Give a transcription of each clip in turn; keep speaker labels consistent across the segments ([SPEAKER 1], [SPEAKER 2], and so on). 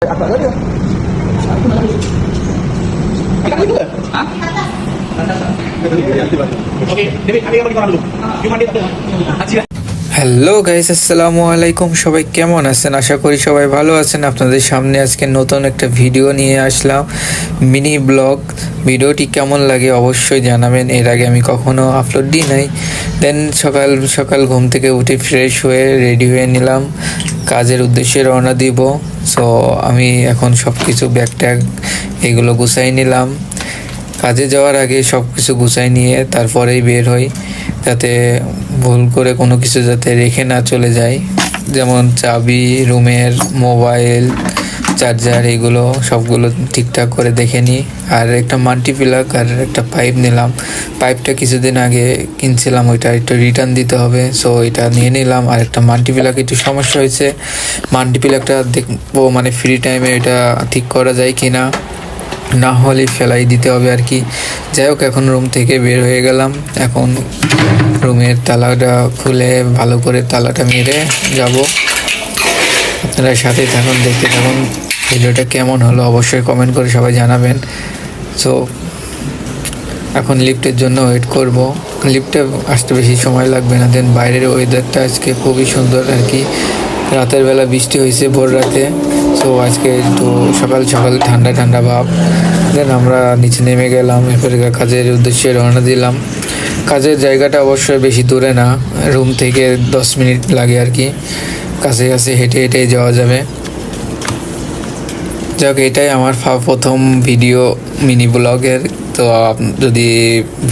[SPEAKER 1] Apa dia?
[SPEAKER 2] Apa
[SPEAKER 1] dia? Apa dia? Apa dia? Apa dia? Apa dia? Apa dia? Apa dia? Apa dia? Apa dia? Apa dia?
[SPEAKER 3] Hello guys আসসালামু আলাইকুম সবাই কেমন আছেন? আশা করি সবাই ভালো আছেন। আপনাদের সামনে আজকে নতুন একটা ভিডিও নিয়ে আসলাম। মিনি ব্লগ ভিডিওটি কেমন লাগে অবশ্যই জানাবেন। এর আগে আমি কখনো আপলোড দিই নাই। দেন সকাল সকাল ঘুম থেকে উঠে ফ্রেশ হয়ে রেডি হয়ে নিলাম। কাজের উদ্দেশ্যে রওনা দিব। সো আমি এখন সব কিছু ব্যাগ ট্যাগ এগুলো গুছাই নিলাম। কাজে যাওয়ার আগে সব কিছু গুছাই নিয়ে তারপরেই বের হই। যাতে ভুল করে কোনো কিছু যাতে রেখে না চলে যায়। যেমন চাবি, রুমের মোবাইল, চার্জার, এগুলো সবগুলো ঠিকঠাক করে দেখে নিই। আর একটা মাল্টি আর একটা পাইপ নিলাম। পাইপটা কিছুদিন আগে কিনছিলাম, ওইটা একটু রিটার্ন দিতে হবে। সো এটা নিয়ে নিলাম। আর একটা মাল্টি প্লাগ একটু সমস্যা হয়েছে। মাল্টি দেখব মানে ফ্রি টাইমে এটা ঠিক করা যায় কি না না হলে ফেলাই দিতে হবে আর কি। যাই হোক, এখন রুম থেকে বের হয়ে গেলাম। এখন রুমের তালাটা খুলে ভালো করে তালাটা মেরে যাব। আপনারা সাথে থাকুন, দেখতে থাকুন। ভিডিওটা কেমন হলো অবশ্যই কমেন্ট করে সবাই জানাবেন। সো এখন লিফটের জন্য ওয়েট করব। লিফটে আসতে বেশি সময় লাগবে না। দেন বাইরের ওয়েদারটা আজকে খুবই সুন্দর আর কি। রাতের বেলা বৃষ্টি হয়েছে ভোর রাতে। সো আজকে একটু সকাল সকাল ঠান্ডা ঠান্ডা ভাব। দেন আমরা নিচে নেমে গেলাম, এরপরে কাজের উদ্দেশ্যে রওনা দিলাম। কাজের জায়গাটা অবশ্যই বেশি দূরে না, রুম থেকে দশ মিনিট লাগে আর কি। কাছে কাছে হেঁটে হেঁটে যাওয়া যাবে। যাক, এটাই আমার প্রথম ভিডিও মিনি ব্লগের তো যদি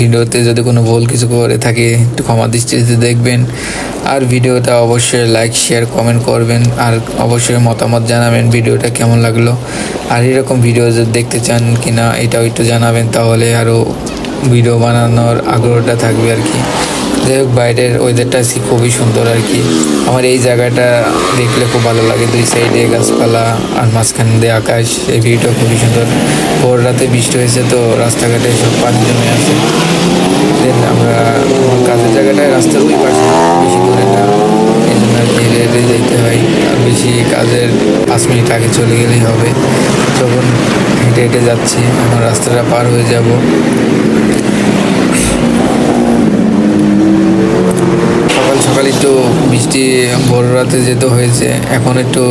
[SPEAKER 3] ভিডিওতে যদি কোনো ভুল কিছু করে থাকে, একটু ক্ষমা দৃষ্টিতে দেখবেন। আর ভিডিওটা অবশ্যই লাইক শেয়ার কমেন্ট করবেন। আর অবশ্যই মতামত জানাবেন ভিডিওটা কেমন লাগল। আর এরকম ভিডিও যদি দেখতে চান কি না এটাও একটু জানাবেন, তাহলে আরও ভিডিও বানানোর আগ্রহটা থাকবে আর কি। যাই হোক বাইরের ওয়েদারটা আজকে খুবই সুন্দর আর কি। আমার এই জায়গাটা দেখলে খুব ভালো লাগে। দুই সাইডে গাছপালা আর মাঝখান দিয়ে আকাশ, এই ভিউটা খুবই সুন্দর। ভোর রাতে বৃষ্টি হয়েছে তো রাস্তাঘাটে সব পানি জমে আছে। দেন আমরা কাজের জায়গাটায় রাস্তার ওই পাশে বেশি দূরে না। এই জন্য আর কি রেডে যেতে হয়। আর বেশি কাজের পাঁচ মিনিট আগে চলে গেলেই হবে। যখন হেঁটে হেঁটে যাচ্ছি, আমার রাস্তাটা পার হয়ে যাব সকাল সকাল একটু বৃষ্টি ভোর রাতে যেতে হয়েছে, এখন একটু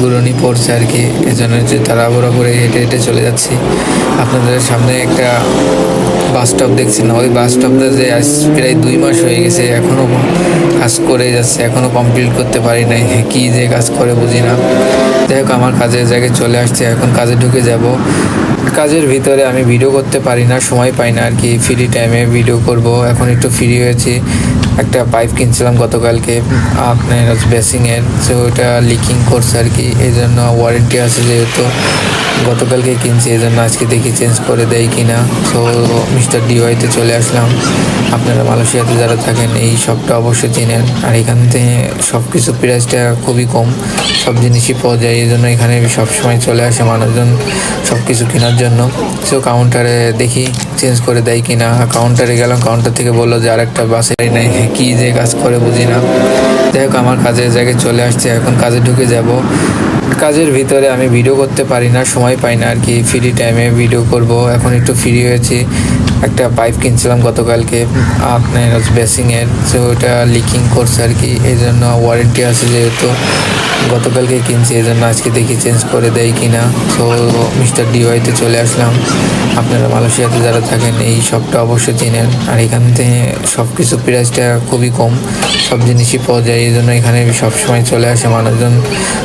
[SPEAKER 3] গুরুনি পড়ছে আর কি। এই জন্য যে তাড়াহুড়ো করে হেঁটে হেঁটে চলে যাচ্ছি। আপনাদের সামনে একটা বাস স্টপ না। ওই বাস স্টপটা যে আজ প্রায় দুই মাস হয়ে গেছে এখনও কাজ করে যাচ্ছে এখনও কমপ্লিট করতে পারি নাই। কী যে কাজ করে বুঝি না। যাই হোক, আমার কাজের জায়গায় চলে আসছে, এখন কাজে ঢুকে যাব। কাজের ভিতরে আমি ভিডিও করতে পারি না, সময় পাই না আর কি। ফ্রি টাইমে ভিডিও করব, এখন একটু ফ্রি হয়েছি। একটা পাইপ কিনছিলাম গতকালকে আপনার বেসিংয়ের তো ওটা লিকিং করছে আর কি এই জন্য ওয়ারেন্টি আছে যেহেতু। গতকালকে কিনছি এই জন্য আজকে দেখি চেঞ্জ করে দেয় কি না তো মিস্টার ডিওয়াইতে চলে আসলাম। আপনারা মালয়েশিয়াতে যারা থাকেন, এই শপটা অবশ্যই চেনেন। আর এখান থেকে সব কিছু প্রাইসটা খুবই কম, সব জিনিসই পাওয়া যায়। এই জন্য এখানে সবসময় চলে আসে মানুষজন সব কিছু কেনার জন্য। সো কাউন্টারে দেখি চেঞ্জ করে দেয় কি না কাউন্টারে গেলাম কাউন্টার থেকে বলল যে আরেকটা বাসে নাই। কী যে কাজ করে বুঝি না। যাই হোক আমার কাজের জায়গায় চলে আসছে, এখন কাজে ঢুকে যাব। কাজের ভিতরে আমি ভিডিও করতে পারি না, সময় পাই না আর কি। ফ্রি টাইমে ভিডিও করব, এখন একটু ফ্রি হয়েছি। একটা পাইপ কিনছিলাম গতকালকে। আপনার বেসিংয়ের তো ওটা লিকিং করছে আর কি এই জন্য ওয়ারেন্টি আছে যেহেতু। গতকালকে কিনছি এই জন্য আজকে দেখি চেঞ্জ করে দেয় কি না তো মিস্টার ডিওয়াইতে চলে আসলাম। আপনারা মালয়েশিয়াতে যারা থাকেন, এই শপটা অবশ্যই চেনেন। আর এখান থেকে সব কিছু প্রাইসটা খুবই কম। সব জিনিসই পাওয়া যায় এই জন্য এখানে সবসময় চলে আসে মানুষজন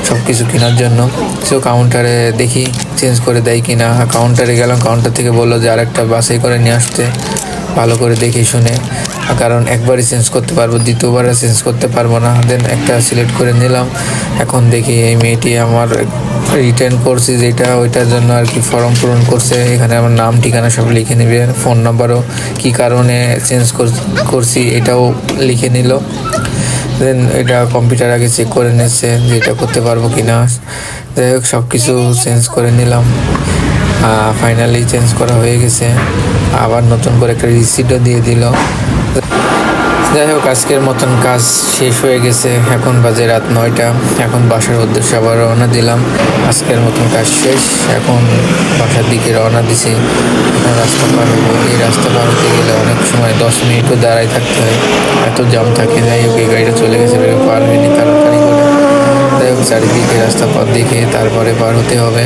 [SPEAKER 3] সব কিছু কেনার জন্য। সো কাউন্টারে দেখি চেঞ্জ করে দেয় কি না কাউন্টারে গেলাম কাউন্টার থেকে বলল যে আরেকটা বাসে করে নিয়ে আসতে। ভালো করে দেখে শুনে। কারণ একবারই চেঞ্জ করতে পারব দ্বিতীয়বার চেঞ্জ করতে পারব না। দেন একটা সিলেক্ট করে নিলাম। এখন দেখি এই মেয়েটি আমার রিটার্ন করছি যেটা, ওইটার জন্য আর কি ফর্ম পূরণ করছে। এখানে আমার নাম, ঠিকানা সব লিখে নেবে। ফোন নাম্বারও কি কারণে চেঞ্জ করছি এটাও লিখে নিল। দেন এটা কম্পিউটার আগে চেক করে নিচ্ছে যে এটা করতে পারব কি না যাই হোক সব কিছু চেঞ্জ করে নিলাম। ফাইনালি চেঞ্জ করা হয়ে গেছে। আবার নতুন করে একটা রিসিটও দিয়ে দিল। যাই হোক, আজকের মতন কাজ শেষ হয়ে গেছে। এখন বাজে রাত নয়টা। এখন বাসার উদ্দেশ্যে আবার রওনা দিলাম। আজকের মতন কাজ শেষ। এখন বাসার দিকে রওনা দিছি। এখন রাস্তা পার হব। এই রাস্তা পার হতে গেলে অনেক সময় দশ মিনিটও দাঁড়ায় থাকতে হয়। এত জাম থাকে। যাই হোক, এই গাড়িটা চলে গেছে পার হয়নি তাড়াতাড়ি চারিদিকে রাস্তা পথ দেখে তারপরে পার হতে হবে।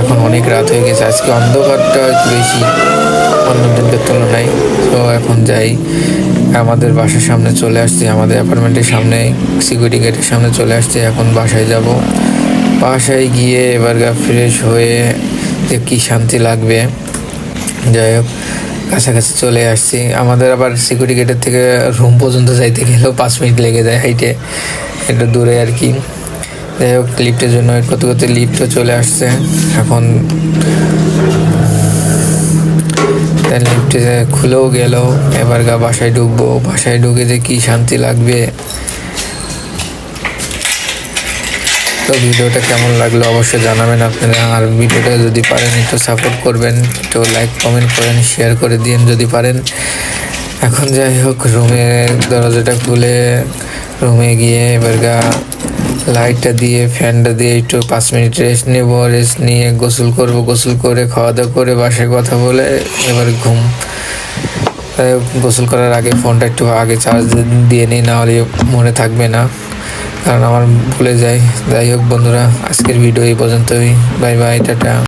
[SPEAKER 3] এখন অনেক রাত হয়ে গেছে, আজকে অন্ধকারটা একটু বেশি। অন্য দিনকার তুলনায়। তো এখন যাই, আমাদের বাসার সামনে চলে আসছি, আমাদের অ্যাপার্টমেন্টের সামনে, সিকিউরিটি গেটের সামনে চলে আসছে, এখন বাসায় যাব। বাসায় গিয়ে এবার গা ফ্রেশ হয়ে যে কী শান্তি লাগবে। যাই হোক, কাছাকাছি চলে আসছি। আমাদের আবার সিকিউরিটি গেটের থেকে রুম পর্যন্ত যাইতে গেলেও পাঁচ মিনিট লেগে যায় হাইটে। একটু দূরে আর কি। যাই হোক লিফটের জন্য করতে করতে লিফটও চলে আসছে। এখন লিফটে খুলেও গেল, এবার গা বাসায় ঢুকবো। বাসায় ঢুকে যে কি শান্তি লাগবে। তো ভিডিওটা কেমন লাগল অবশ্যই জানাবেন আপনারা। আর ভিডিওটা যদি পারেন একটু সাপোর্ট করবেন, একটু লাইক কমেন্ট করেন শেয়ার করে দিন যদি পারেন। এখন যাই হোক, রুমে দরজাটা খুলে রুমে গিয়ে এবার গা লাইটটা দিয়ে, ফ্যানটা দিয়ে একটু পাঁচ মিনিট রেস্ট নেব রেস্ট নিয়ে গোসল করব, গোসল করে খাওয়া দাওয়া করে বাসায় কথা বলে এবার ঘুম। গোসল করার আগে ফোনটা একটু আগে চার্জ দিয়ে নিই না হলে মনে থাকবে না, কারণ আমার ভুলে যায়। যাই হোক বন্ধুরা, আজকের ভিডিও এই পর্যন্তই। Bye bye tata.